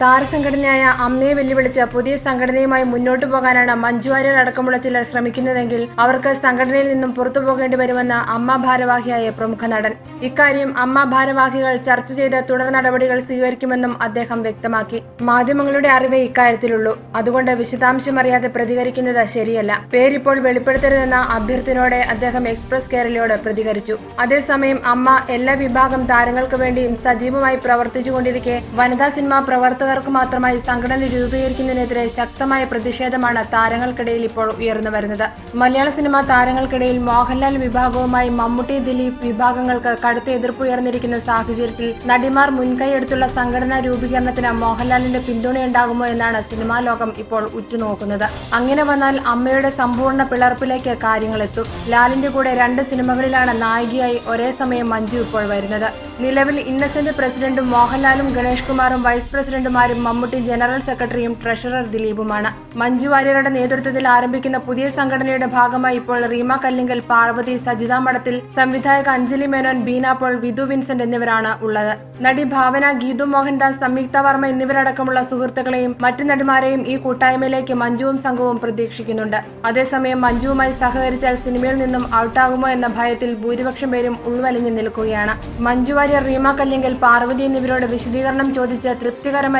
താരസംഘടനയായ അമ്മയെ വെല്ലുവിളിച്ച് പുതിയ സംഘടനയുമായി മുന്നോട്ടു പോകാനാണ് മഞ്ജു വാര്യർ അടക്കമുള്ള ചിലർ ശ്രമിക്കുന്നതെങ്കിൽ അവർക്ക് സംഘടനയിൽ നിന്നും പുറത്തു പോകേണ്ടി വരുമെന്ന് അമ്മ ഭാരവാഹിയായ പ്രമുഖ നടൻ. ഇക്കാര്യം അമ്മ ഭാരവാഹികൾ ചർച്ച ചെയ്ത് തുടർ നടപടികൾ സ്വീകരിക്കുമെന്നും അദ്ദേഹം വ്യക്തമാക്കി. മാധ്യമങ്ങളുടെ അറിവേ ഇക്കാര്യത്തിലുള്ളൂ. അതുകൊണ്ട് വിശദാംശം അറിയാതെ പ്രതികരിക്കുന്നത് ശരിയല്ല. പേരിപ്പോൾ വെളിപ്പെടുത്തരുതെന്ന അഭ്യർത്ഥനയോടെ അദ്ദേഹം എക്സ്പ്രസ് കേരളയോട് പ്രതികരിച്ചു. അതേസമയം അമ്മ എല്ലാ വിഭാഗം താരങ്ങൾക്ക് വേണ്ടിയും സജീവമായി പ്രവർത്തിച്ചുകൊണ്ടിരിക്കെ വനിതാ സിനിമാ പ്രവർത്തകർക്ക് മാത്രമായി സംഘടന രൂപീകരിക്കുന്നതിനെതിരെ ശക്തമായ പ്രതിഷേധമാണ് താരങ്ങൾക്കിടയിൽ ഇപ്പോൾ ഉയർന്നു വരുന്നത്. മലയാള സിനിമാ താരങ്ങൾക്കിടയിൽ മോഹൻലാൽ വിഭാഗവുമായി മമ്മൂട്ടി ദിലീപ് വിഭാഗങ്ങൾക്ക് കടുത്ത എതിർപ്പ് ഉയർന്നിരിക്കുന്ന സാഹചര്യത്തിൽ നടിമാർ മുൻകൈയെടുത്തുള്ള സംഘടനാ രൂപീകരണത്തിന് മോഹൻലാലിന്റെ പിന്തുണയുണ്ടാകുമോ എന്നാണ് സിനിമാ ലോകം ഇപ്പോൾ ഉറ്റുനോക്കുന്നത്. അങ്ങനെ വന്നാൽ അമ്മയുടെ സമ്പൂർണ പിളർപ്പിലേക്ക് കാര്യങ്ങളെത്തും ലാലിന്റെ കൂടെ രണ്ട് സിനിമകളിലാണ് നായികയായി ഒരേ സമയം മഞ്ജു ഇപ്പോൾ വരുന്നത്. നിലവിൽ ഇന്നസെന്റ് പ്രസിഡന്റും മോഹൻലാലും ഗണേഷ് കുമാറും വൈസ് പ്രസിഡന്റുമാരും മമ്മൂട്ടി ജനറൽ സെക്രട്ടറിയും ട്രഷറർ ദിലീപുമാണ്. മഞ്ജു വാര്യരുടെ നേതൃത്വത്തിൽ ആരംഭിക്കുന്ന പുതിയ സംഘടനയുടെ ഭാഗമായി ഇപ്പോൾ റീമ കല്ലിങ്കൽ പാർവതി സജിത മഠത്തിൽ സംവിധായക അഞ്ജലി മേനോൻ ബീന പോൾ വിധു വിൻസെന്റ് എന്നിവരാണ് ഉള്ളത്. നടി ഭാവന ഗീതു മോഹൻദാസ് സംയുക്ത വർമ്മ എന്നിവരടക്കമുള്ള സുഹൃത്തുക്കളെയും മറ്റു നടിമാരെയും ഈ കൂട്ടായ്മയിലേക്ക് മഞ്ജുവും സംഘവും പ്രതീക്ഷിക്കുന്നുണ്ട്. അതേസമയം മഞ്ജുവുമായി സഹകരിച്ചാൽ സിനിമയിൽ നിന്നും ഔട്ടാകുമോ എന്ന ഭയത്തിൽ ഭൂരിപക്ഷം പേരും ഉൾവലിഞ്ഞു നിൽക്കുകയാണ്. മഞ്ജു വാര്യർ റീമ കല്ലിങ്കൽ പാർവതി എന്നിവരോട് വിശദീകരണം ചോദിച്ച്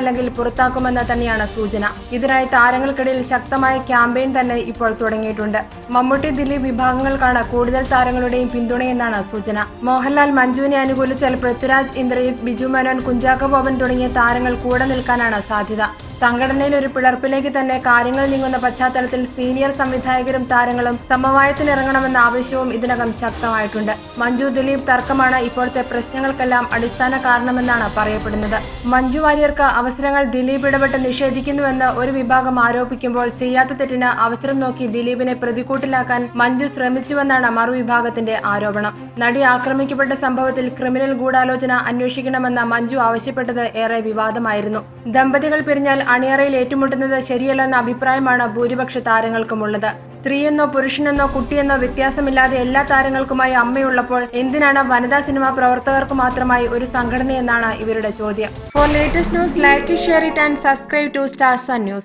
തൃപ്തികരമല്ലെങ്കിൽ പുറത്താക്കുമെന്ന് തന്നെയാണ് സൂചന. ഇതിനായി താരങ്ങൾക്കിടയിൽ ശക്തമായ ക്യാമ്പയിൻ തന്നെ ഇപ്പോൾ തുടങ്ങിയിട്ടുണ്ട്. മമ്മൂട്ടി ദിലീപ് വിഭാഗങ്ങൾക്കാണ് കൂടുതൽ താരങ്ങളുടെയും പിന്തുണയെന്നാണ് സൂചന. മോഹൻലാൽ മഞ്ജുവിനെ അനുകൂലിച്ചാൽ പൃഥ്വിരാജ് ഇന്ദ്രജിത്ത് ബിജു മേനോൻ കുഞ്ചാക്കോ ബോബൻ തുടങ്ങിയ താരങ്ങൾ കൂടെ നിൽക്കാനാണ് സാധ്യത. സംഘടനയിൽ ഒരു പിളർപ്പിലേക്ക് തന്നെ കാര്യങ്ങൾ നീങ്ങുന്ന പശ്ചാത്തലത്തിൽ സീനിയർ സംവിധായകരും താരങ്ങളും സമവായത്തിനിറങ്ങണമെന്ന ആവശ്യവും ഇതിനകം ശക്തമായിട്ടുണ്ട്. മഞ്ജു ദിലീപ് തർക്കമാണ് ഇപ്പോഴത്തെ പ്രശ്നങ്ങൾക്കെല്ലാം അടിസ്ഥാന കാരണമെന്നാണ് പറയപ്പെടുന്നത്. മഞ്ജു വാര്യർക്ക് അവസരങ്ങൾ ദിലീപ് ഇടപെട്ട് നിഷേധിക്കുന്നുവെന്ന് ഒരു വിഭാഗം ആരോപിക്കുമ്പോൾ ചെയ്യാത്ത തെറ്റിന് അവസരം നോക്കി ദിലീപിനെ പ്രതികൂട്ടിലാക്കാൻ മഞ്ജു ശ്രമിച്ചുവെന്നാണ് മറുവിഭാഗത്തിന്റെ ആരോപണം. നടി ആക്രമിക്കപ്പെട്ട സംഭവത്തിൽ ക്രിമിനൽ ഗൂഢാലോചന അന്വേഷിക്കണമെന്ന മഞ്ജു ആവശ്യപ്പെട്ടത് ഏറെ വിവാദമായിരുന്നു. ദമ്പതികൾ പിരിഞ്ഞാൽ അണിയറയിൽ ഏറ്റുമുട്ടുന്നത് ശരിയല്ലെന്ന അഭിപ്രായമാണ് ഭൂരിപക്ഷ താരങ്ങൾക്കുമുള്ളത്. സ്ത്രീയെന്നോ പുരുഷനെന്നോ കുട്ടിയെന്നോ വ്യത്യാസമില്ലാതെ എല്ലാ താരങ്ങൾക്കുമായി അമ്മയുള്ളപ്പോൾ എന്തിനാണ് വനിതാ സിനിമാ പ്രവർത്തകർക്ക് മാത്രമായി ഒരു സംഘടനയെന്നാണ് ഇവരുടെ ചോദ്യം. For latest news like share it and subscribe to star sun news